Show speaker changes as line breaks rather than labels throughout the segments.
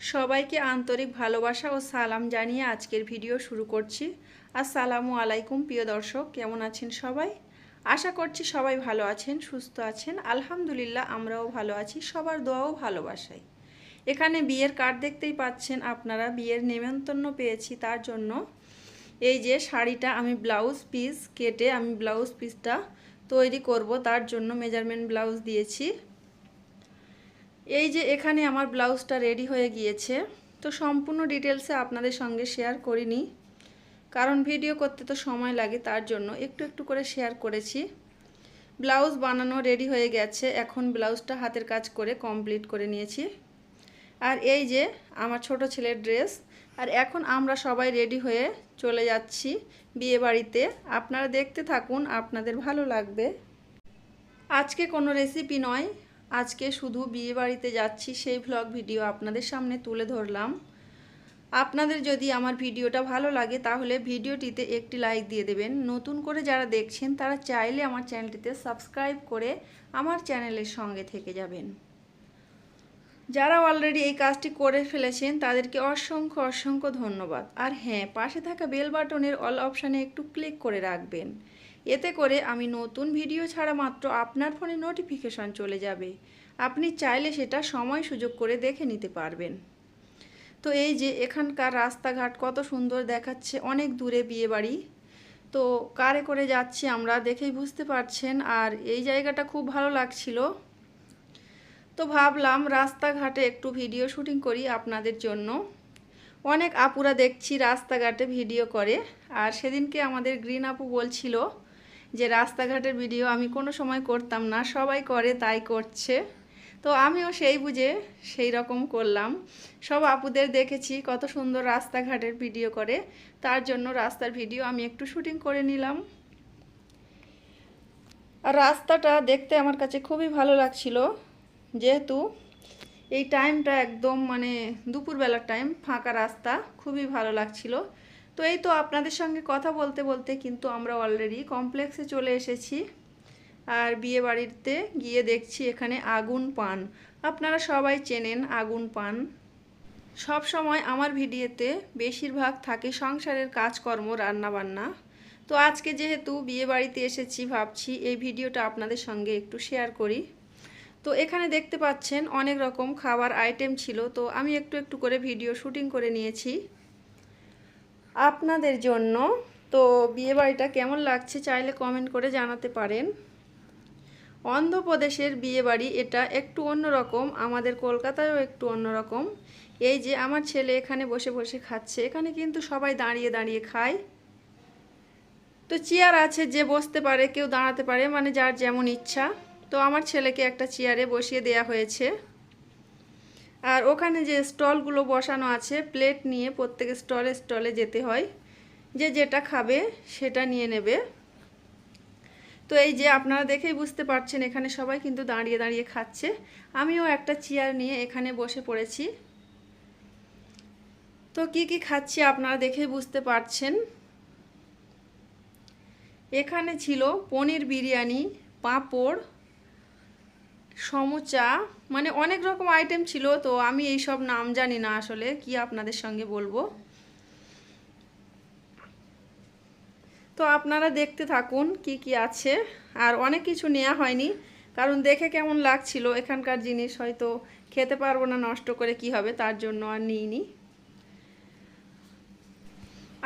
সবাইকে আন্তরিক ভালোবাসা ও সালাম জানিয়ে আজকের ভিডিও শুরু করছি। আসসালামু আলাইকুম, প্রিয় দর্শক, কেমন আছেন সবাই? আশা করছি সবাই ভালো আছেন, সুস্থ আছেন। আলহামদুলিল্লাহ, আমরাও ভালো আছি, সবার দোয়াও ভালোবাসাই এখানে বিয়ের কার্ড দেখতেই পাচ্ছেন আপনারা, বিয়ের নেমন্তন্ন পেয়েছি তার জন্য। এই যে শাড়িটা, আমি ব্লাউজ পিস কেটে আমি ব্লাউজ পিসটা তৈরি করব, তার জন্য মেজারমেন্ট ব্লাউজ দিয়েছি। এই যে এখানে আমার ব্লাউজটা রেডি হয়ে গিয়েছে, তো সম্পূর্ণ ডিটেলসে আপনাদের সঙ্গে শেয়ার করিনি। কারণ ভিডিও করতে তো সময় লাগে, তার জন্য একটু একটু করে শেয়ার করেছি। ব্লাউজ বানানো রেডি হয়ে গেছে, এখন ব্লাউজটা হাতের কাজ করে কমপ্লিট করে নিয়েছি। আর এই যে আমার ছোট ছেলের ড্রেস আর এখন আমরা সবাই রেডি হয়ে চলে যাচ্ছি বিয়ে বাড়িতে। আপনারা দেখতে থাকুন, আপনাদের ভালো লাগবে। আজকে কোনো রেসিপি নয় আজকে শুধু বিয়ে বাড়িতে যাচ্ছি, সেই ভ্লগ ভিডিও আপনাদের সামনে তুলে ধরলাম। আপনাদের যদি আমার ভিডিওটা ভালো লাগে, তাহলে ভিডিওটিতে একটি লাইক দিয়ে দেবেন। নতুন করে যারা দেখছেন, তারা চাইলে আমার চ্যানেলটিতে সাবস্ক্রাইব করে আমার চ্যানেলের সঙ্গে থেকে যাবেন। যারা অলরেডি এই কাজটি করে ফেলেছেন, তাদেরকে অসংখ্য অসংখ্য ধন্যবাদ। আর হ্যাঁ পাশে থাকা বেল বাটনের অল অপশানে একটু ক্লিক করে রাখবেন। এতে করে আমি নতুন ভিডিও ছাড়া মাত্র আপনার ফোনে নোটিফিকেশন চলে যাবে। আপনি চাইলে সেটা সময় সুযোগ করে দেখে নিতে পারবেন। তো এই যে এখানকার রাস্তাঘাট কত সুন্দর দেখাচ্ছে, অনেক দূরে বিয়ে বাড়ি তো কারে করে যাচ্ছি আমরা দেখেই বুঝতে পারছেন, আর এই জায়গাটা খুব ভালো লাগছিল। তো ভাবলাম রাস্তাঘাটে একটু ভিডিও শুটিং করি আপনাদের জন্য। অনেক আপুরা দেখছি রাস্তাঘাটে ভিডিও করে, আর সেদিনকে আমাদের গ্রিন আপু বলছিল যে রাস্তাঘাটের ভিডিও আমি কোনো সময় করতাম না, সবাই করে তাই করছে। তো আমিও সেই বুঝে সেই রকম করলাম। সব আপুদের দেখেছি কত সুন্দর রাস্তাঘাটের ভিডিও করে, তার জন্য রাস্তার ভিডিও আমি একটু শুটিং করে নিলাম। আর রাস্তাটা দেখতে আমার কাছে খুবই ভালো লাগছিল, যেহেতু এই টাইমটা একদম মানে দুপুরবেলার টাইম ফাঁকা রাস্তা, খুবই ভালো লাগছিল। তো এই তো আপনাদের সঙ্গে কথা বলতে বলতে কিন্তু আমরা অলরেডি কমপ্লেক্সে চলে এসেছি। আর বিয়ে বাড়িতে গিয়ে দেখছি এখানে আগুন পান। আপনারা সবাই চেনেন আগুন পান। সব সময় আমার ভিডিওতে বেশিরভাগ থাকে সংসারের কাজকর্ম, রান্নাবান্না। তো আজকে যেহেতু বিয়ে বাড়িতে এসেছি, ভাবছি এই ভিডিওটা আপনাদের সঙ্গে একটু শেয়ার করি। তো এখানে দেখতে পাচ্ছেন অনেক রকম খাবার আইটেম ছিল। তো আমি একটু একটু করে ভিডিও শুটিং করে নিয়েছি। আপনাদের জন্য। তো বিয়েবাড়িটা কেমন লাগছে চাইলে কমেন্ট করে জানাতে পারেন। অন্ধ্রপ্রদেশের বিয়েবাড়ি এটা একটু অন্যরকম, আমাদের কলকাতায়ও একটু অন্যরকম। এই যে আমার ছেলে এখানে বসে বসে খাচ্ছে, এখানে কিন্তু সবাই দাঁড়িয়ে দাঁড়িয়ে খায়। তো চেয়ার আছে যে বসতে পারে, কেউ দাঁড়াতে পারে মানে যার যেমন ইচ্ছা। তো আমার ছেলেকে একটা চেয়ারে বসিয়ে দেয়া হয়েছে। আর ওখানে যে স্টলগুলো বসানো আছে, প্লেট নিয়ে প্রত্যেক স্টলে স্টলে যেতে হয়। যে যেটা খাবে সেটা নিয়ে নেবে। তো এই যে আপনারা দেখেই বুঝতে পারছেন, এখানে সবাই কিন্তু দাঁড়িয়ে দাঁড়িয়ে খাচ্ছে। আমিও একটা চেয়ার নিয়ে এখানে বসে পড়েছি। তো কি কি খাচ্ছি আপনারা দেখেই বুঝতে পারছেন। এখানে ছিল পনির বিরিয়ানি, পাঁপড় সমুচা মানে অনেক রকম আইটেম ছিল, তো আমি এই সব নাম জানি না আসলে, কি আপনাদের সঙ্গে বলব? তো আপনারা দেখতে থাকুন কি কি আছে, আর অনেক কিছু নেওয়া হয়নি, কারণ দেখে কেমন লাগছিল, এখানকার জিনিস হয়তো খেতে পারব না, নষ্ট করে কি হবে, তার জন্য আর নিইনি।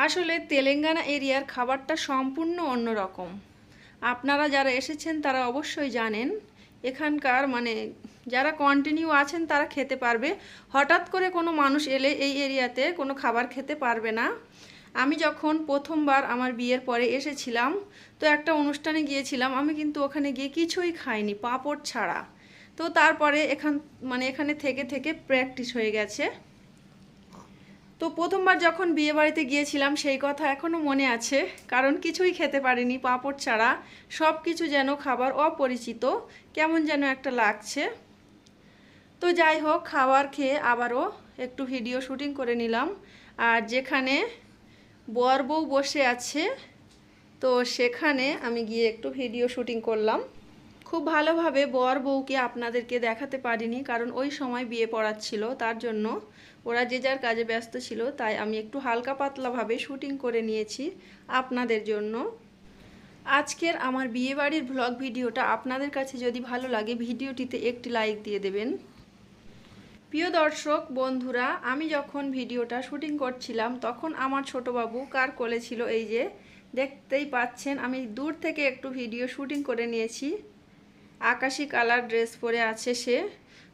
আসলে তেলেঙ্গানা এরিয়ার খাবারটা সম্পূর্ণ অন্যরকম। আপনারা যারা এসেছেন, তারা অবশ্যই জানেন এখানকার মানে যারা কন্টিনিউ আছেন তারা খেতে পারবে। হঠাৎ করে কোনো মানুষ এলে এই এরিয়াতে কোনো খাবার খেতে পারবে না। আমি যখন প্রথমবার আমার বিয়ের পরে এসেছিলাম, তো একটা অনুষ্ঠানে গিয়েছিলাম, আমি কিন্তু ওখানে গিয়ে কিছুই খাইনি, পাঁপড় ছাড়া। তো তারপরে এখান মানে এখানে থেকে থেকে প্র্যাকটিস হয়ে গেছে। তো প্রথমবার যখন বিয়ে বাড়িতে গিয়েছিলাম, সেই কথা এখনও মনে আছে। কারণ কিছুই খেতে পারিনি, পাঁপড় ছাড়া। সব কিছু যেন খাবার অপরিচিত। কেমন যেন একটা লাগছে। তো যাই হোক, খাবার খেয়ে আবারও একটু ভিডিও শুটিং করে নিলাম। আর যেখানে বর বউ বসে আছে, তো সেখানে আমি গিয়ে একটু ভিডিও শুটিং করলাম। খুব ভালোভাবে বর বউকে আপনাদেরকে দেখাতে পারিনি, কারণ ওই সময় বিয়ে পড়াচ্ছিল, তার জন্য ওরা যে যার কাজে ব্যস্ত ছিল, তাই আমি একটু হালকা পাতলাভাবে শুটিং করে নিয়েছি আপনাদের জন্য। আজকের আমার বিয়েবাড়ির ভ্লগ ভিডিওটা আপনাদের কাছে যদি ভালো লাগে, ভিডিওটিতে একটি লাইক দিয়ে দেবেন। প্রিয় দর্শক, বন্ধুরা, আমি যখন ভিডিওটা শুটিং করছিলাম, তখন আমার ছোট বাবু কার কোলে ছিল এই যে, দেখতেই পাচ্ছেন, আমি দূর থেকে একটু ভিডিও শুটিং করে নিয়েছি। আকাশি কালার ড্রেস পরে আছে সে।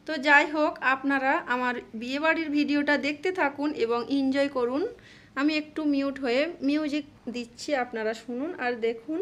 তো যাই হোক, আপনারা আমার বিয়েবাড়ির ভিডিওটা দেখতে থাকুন এবং এনজয় করুন। আমি একটু মিউট হয়ে মিউজিক দিচ্ছি, আপনারা শুনুন আর দেখুন।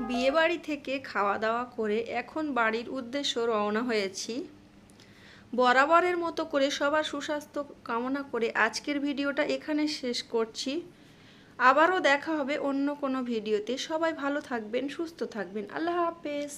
বিয়েবাড়ি থেকে খাওয়া দাওয়া করে এখন বাড়ির উদ্দেশ্য রওনা হয়েছি। বরাবরের মতো করে সবার সুস্বাস্থ্য কামনা করে আজকের ভিডিওটা এখানে শেষ করছি। আবারও দেখা হবে অন্য কোনো ভিডিওতে। সবাই ভালো থাকবেন, সুস্থ থাকবেন। আল্লাহ হাফেজ।